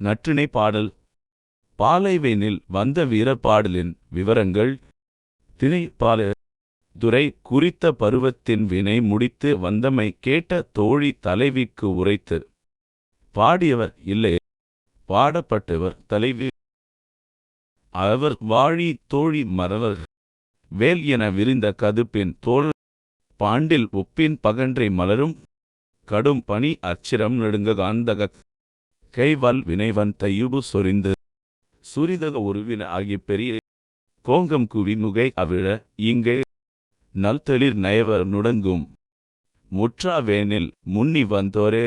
நற்றிணை பாடல். பாலைவேனில் வந்த வீரப்பாடலின் விவரங்கள். திணை பால துரை குறித்த பருவத்தின் வினை முடித்து வந்தமை கேட்ட தோழி தலைவிக்கு உரைத்து. பாடியவர் இல்லை. பாடப்பட்டவர் தலைவி. அவர் வாழி தோழி மறவர். வேல் என விரிந்த கதுப்பின் தோல். பாண்டில் உப்பின் பகன்றை மலரும். கடும் பனி அச்சிரம் நெடுங்க காந்தக கைவல் வினைவன் தையுபு சொரிந்து. சுரிதக உருவின ஆகி பெரிய கோங்கம் குவி முகை அவிழ இங்கே நல்தளிர் நயவர் நுடங்கும். முற்றாவேனில் முன்னி வந்தோரே.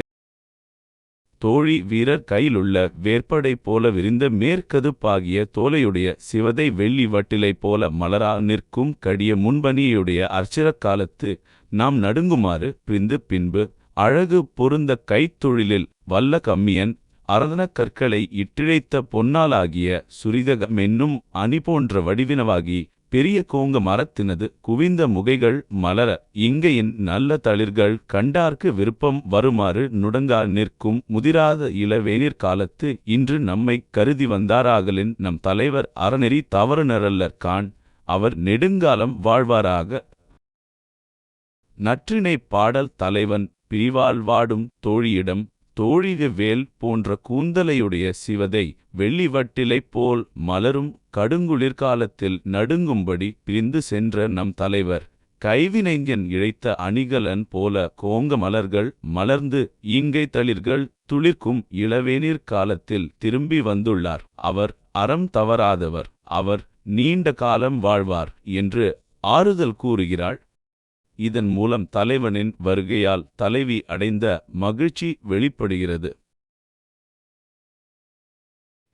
தோழி வீரர் கையிலுள்ள வேற்படை போல விரிந்த மேற்கதுப்பாகிய தோலையுடைய சிவதை வெள்ளி வட்டிலை போல மலரா நிற்கும் கடிய முன்பனியுடைய அர்ச்சரக் காலத்து நாம் நடுங்குமாறு பிரிந்து பின்பு அழகு பொருந்த கைத்தொழிலில் வல்ல கம்மியன் அரதனக் கற்களை இட்டிழைத்த பொன்னாலாகிய சுரிதகம் என்னும் அணி போன்ற வடிவினவாகி பெரிய கோங்க மரத்தினது குவிந்த முகைகள் மலர இங்கையின் நல்ல தளிர்கள் கண்டார்க்கு விருப்பம் வருமாறு நுடங்கா நிற்கும் முதிராத இளவேனிற் காலத்து இன்று நம்மை கருதி வந்தாராகலின் நம் தலைவர் அறநெறி தவறுனரல்லர் கான் அவர் நெடுங்காலம் வாழ்வாராக. நற்றினை பாடல் தலைவன் பிரிவால் வாடும் தோழியிடம் தோழிக வேல் போன்ற கூந்தலையுடைய சிவதை வெள்ளி வட்டிலைப் போல் மலரும் கடுங்குளிர்காலத்தில் நடுங்கும்படி பிரிந்து சென்ற நம் தலைவர். கைவினைஞன் இழைத்த அணிகலன் போல கோங்க மலர்கள் மலர்ந்து ஈங்கை தளிர்கள் துளிர்க்கும் இளவேநீர் காலத்தில் திரும்பி வந்துள்ளார். அவர் அறம் தவறாதவர். அவர் நீண்ட காலம் வாழ்வார் என்று ஆறுதல் கூறுகிறாள். இதன் மூலம் தலைவனின் வருகையால் தலைவி அடைந்த மகிழ்ச்சி வெளிப்படுகிறது.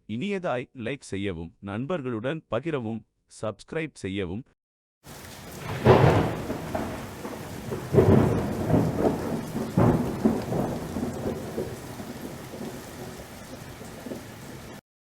இனியதாய் லைக் செய்யவும் நண்பர்களுடன் பகிரவும் சப்ஸ்கிரைப் செய்யவும்